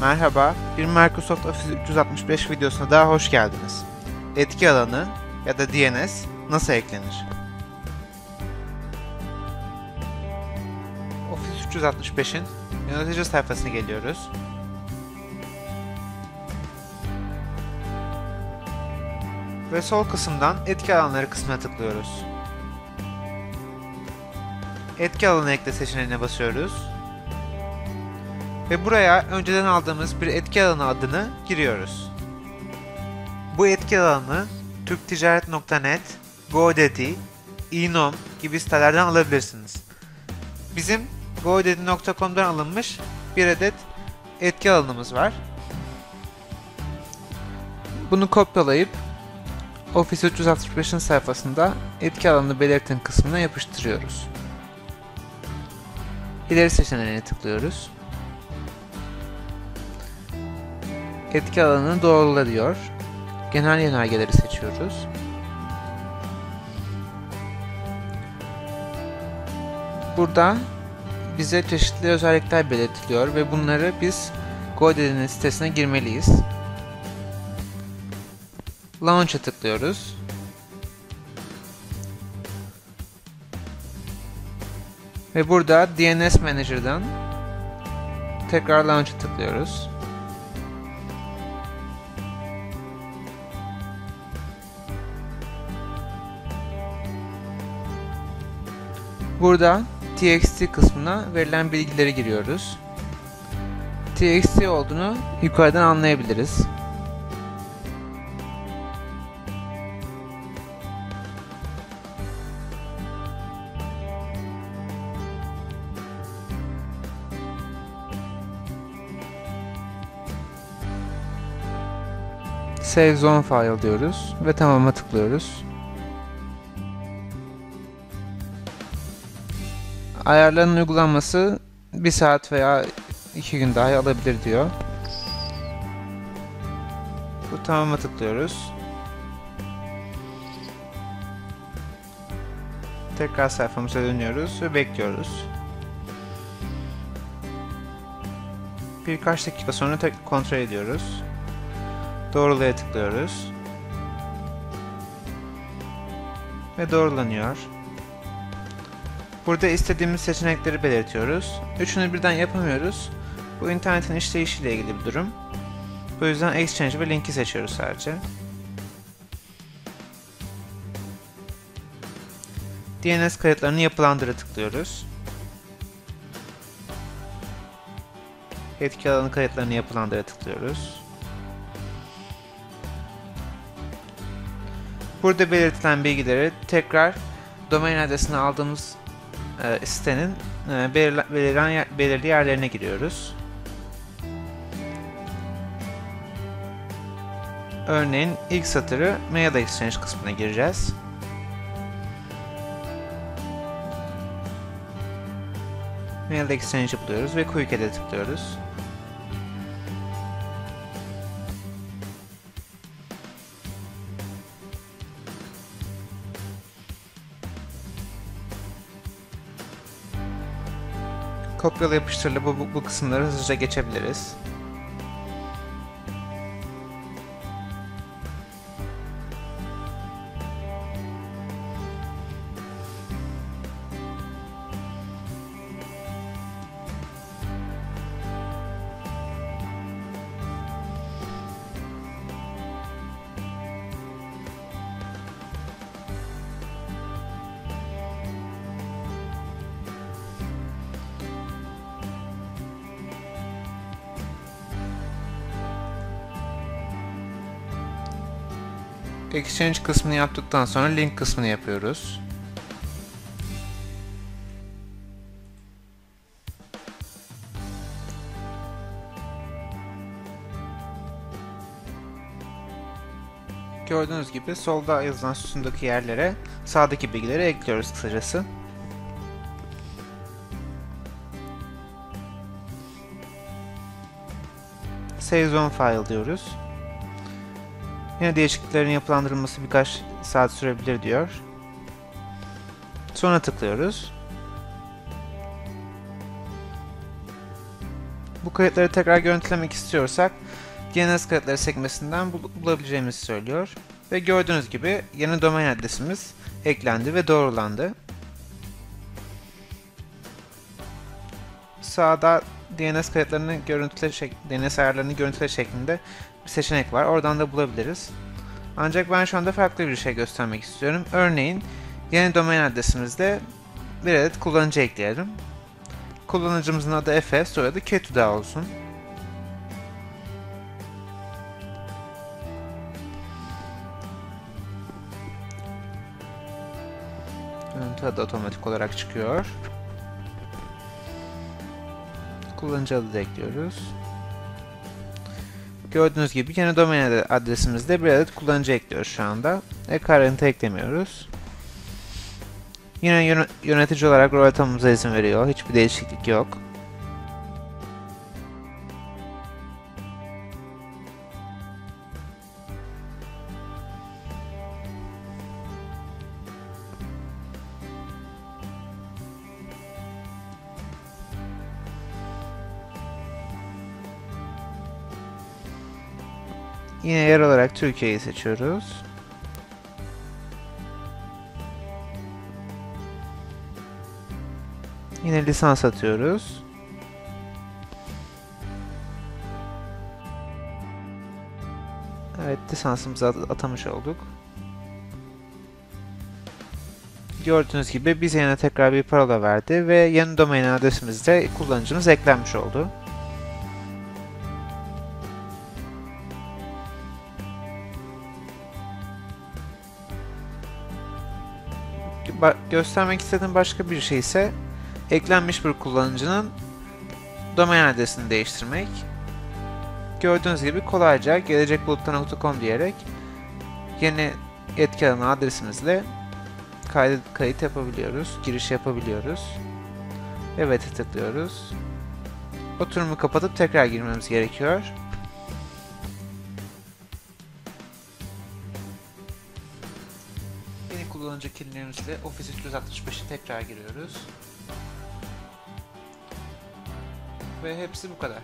Merhaba, bir Microsoft Office 365 videosuna daha hoş geldiniz. Etki alanı ya da DNS nasıl eklenir? Office 365'in yönetici sayfasına geliyoruz. Ve sol kısımdan etki alanları kısmına tıklıyoruz. Etki alanı ekle seçeneğine basıyoruz. Ve buraya önceden aldığımız bir etki alanı adını giriyoruz. Bu etki alanı türkticaret.net, GoDaddy, Inom gibi sitelerden alabilirsiniz. Bizim godaddy.com'dan alınmış bir adet etki alanımız var. Bunu kopyalayıp Office 365'in sayfasında etki alanını belirtin kısmına yapıştırıyoruz. İleri seçeneğine tıklıyoruz. Etki alanını doğrula diyor. Genel yönergeleri seçiyoruz. Burada bize çeşitli özellikler belirtiliyor ve bunları biz GoDaddy'nin sitesine girmeliyiz. Launch'a tıklıyoruz. Ve burada DNS Manager'dan tekrar Launch'a tıklıyoruz. Burada txt kısmına verilen bilgileri giriyoruz. txt olduğunu yukarıdan anlayabiliriz. Save Zone File diyoruz ve tamama tıklıyoruz. Ayarların uygulanması 1 saat veya 2 gün daha alabilir diyor. Bu tamama tıklıyoruz. Tekrar sayfamıza dönüyoruz ve bekliyoruz. Birkaç dakika sonra tek kontrol ediyoruz. Doğrulaya tıklıyoruz. Ve doğrulanıyor. Burada istediğimiz seçenekleri belirtiyoruz. Üçünü birden yapamıyoruz. Bu internetin işleyişiyle ilgili bir durum. Bu yüzden Exchange ve linki seçiyoruz sadece. DNS kayıtlarını yapılandıra tıklıyoruz. Etki alanı kayıtlarını yapılandıra tıklıyoruz. Burada belirtilen bilgileri tekrar domain adresini aldığımız e, sitenin e, belirlen, yer, belirli yerlerine giriyoruz. Örneğin ilk satırı Mail Exchange kısmına gireceğiz. Mail Exchange'i buluyoruz ve Quick Add'e tıklıyoruz. Kopyala yapıştırla bu, bu, bu kısımları hızlıca geçebiliriz. Exchange kısmını yaptıktan sonra link kısmını yapıyoruz. Gördüğünüz gibi solda yazılan sütundaki yerlere sağdaki bilgileri ekliyoruz kısacası. Save Zone File diyoruz. Yine değişikliklerin yapılandırılması birkaç saat sürebilir diyor. Sonra tıklıyoruz. Bu kayıtları tekrar görüntülemek istiyorsak DNS kayıtları sekmesinden bul- bulabileceğimizi söylüyor. Ve gördüğünüz gibi yeni domain adresimiz eklendi ve doğrulandı. Sağda DNS kayıtlarını görüntüle DNS ayarlarını görüntüle şeklinde bir seçenek var. Oradan da bulabiliriz. Ancak ben şu anda farklı bir şey göstermek istiyorum. Örneğin yeni domain adresimizde bir adet kullanıcı ekleyelim. Kullanıcımızın adı Efe, soyadı Ketuda olsun. Görüntü adı otomatik olarak çıkıyor. Kullanıcı adı da ekliyoruz. Gördüğünüz gibi yeni domain adresimizde bir adet kullanıcı ekliyoruz şu anda. Ek ayrıntı eklemiyoruz. Yine yönetici olarak rol atamamıza izin veriyor. Hiçbir değişiklik yok. Yine yer olarak Türkiye'yi seçiyoruz. Yine lisans atıyoruz. Evet lisansımızı atamış olduk. Gördüğünüz gibi bize yine tekrar bir parola verdi ve yeni domain adresimizde kullanıcımız eklenmiş oldu. Göstermek istediğim başka bir şey ise eklenmiş bir kullanıcının domain adresini değiştirmek. Gördüğünüz gibi kolayca gelecekbulutta.com diyerek yeni etki alanı adresimizle kayıt, kayıt yapabiliyoruz, giriş yapabiliyoruz. Evet'e tıklıyoruz. Oturumu kapatıp tekrar girmemiz gerekiyor. Kimliğimizle Office 365'i tekrar giriyoruz. Ve hepsi bu kadar.